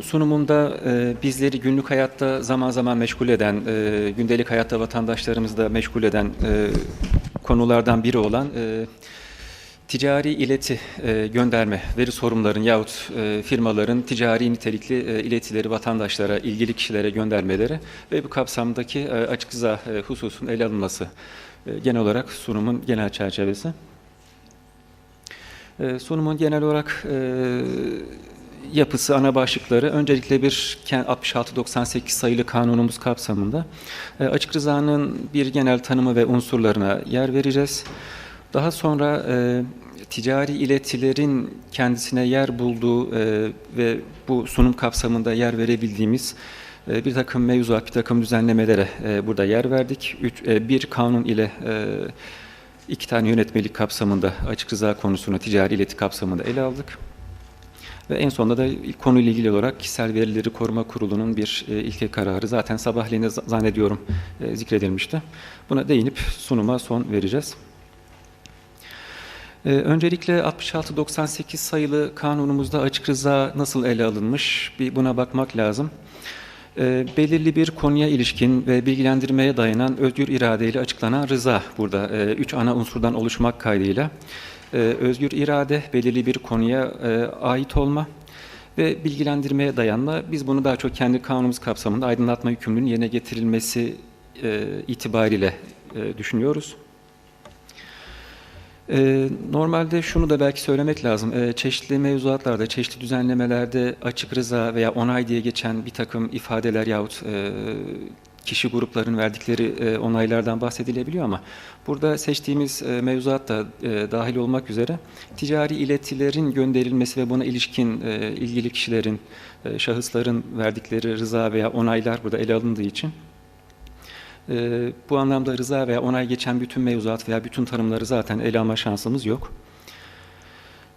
Bu sunumunda e, bizleri günlük hayatta zaman zaman meşgul eden, e, gündelik hayatta vatandaşlarımızı da meşgul eden e, konulardan biri olan e, ticari ileti e, gönderme, veri sorumluların yahut e, firmaların ticari nitelikli e, iletileri vatandaşlara, ilgili kişilere göndermeleri ve bu kapsamdaki e, açık rıza e, hususun ele alınması e, genel olarak sunumun genel çerçevesi. E, sunumun genel olarak e, yapısı, ana başlıkları öncelikle bir 6698 sayılı kanunumuz kapsamında e, açık rızanın bir genel tanımı ve unsurlarına yer vereceğiz. Daha sonra e, ticari iletilerin kendisine yer bulduğu e, ve bu sunum kapsamında yer verebildiğimiz e, bir takım mevzuat, bir takım düzenlemelere e, burada yer verdik. Üç, e, bir kanun ile e, iki tane yönetmelik kapsamında açık rıza konusunu ticari ileti kapsamında ele aldık. Ve en sonunda da konuyla ilgili olarak Kişisel Verileri Koruma Kurulu'nun bir e, ilke kararı zaten sabahleyin zannediyorum e, zikredilmişti. Buna değinip sunuma son vereceğiz. E, öncelikle 66-98 sayılı kanunumuzda açık rıza nasıl ele alınmış bir buna bakmak lazım. Belirli bir konuya ilişkin ve bilgilendirmeye dayanan özgür iradeyle açıklanan rıza burada üç ana unsurdan oluşmak kaydıyla. E, özgür irade, belirli bir konuya e, ait olma ve bilgilendirmeye dayanma. Biz bunu daha çok kendi kanunumuz kapsamında aydınlatma yükümlülüğünün yerine getirilmesi e, itibariyle düşünüyoruz. Normalde şunu da belki söylemek lazım. Çeşitli mevzuatlarda, çeşitli düzenlemelerde açık rıza veya onay diye geçen bir takım ifadeler yahut e, kişi gruplarının verdikleri e, onaylardan bahsedilebiliyor ama burada seçtiğimiz e, mevzuat da e, dahil olmak üzere ticari iletilerin gönderilmesi ve buna ilişkin ilgili kişilerin, şahısların verdikleri rıza veya onaylar burada ele alındığı için bu anlamda rıza veya onay geçen bütün mevzuat veya bütün tanımları zaten ele alma şansımız yok.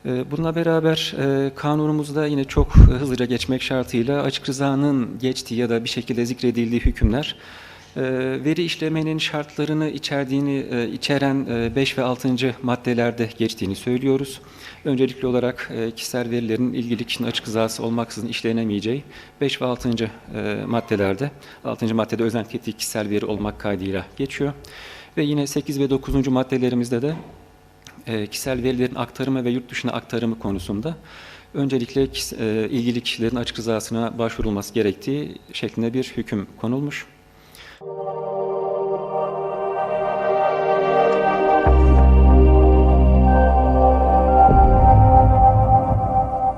Ee, bununla beraber e, kanunumuzda yine çok e, hızlıca geçmek şartıyla açık rızanın geçtiği ya da bir şekilde zikredildiği hükümler e, veri işlemenin şartlarını içerdiğini içeren 5 ve 6. maddelerde geçtiğini söylüyoruz. Öncelikli olarak kişisel verilerin ilgili kişinin açık rızası olmaksızın işlenemeyeceği 5 ve 6. e, maddelerde 6. maddede özellikle ettiği kişisel veri olmak kaydıyla geçiyor. Ve yine 8 ve 9. maddelerimizde de e, kişisel verilerin aktarımı ve yurt dışına aktarımı konusunda öncelikle e, ilgili kişilerin açık rızasına başvurulması gerektiği şeklinde bir hüküm konulmuş.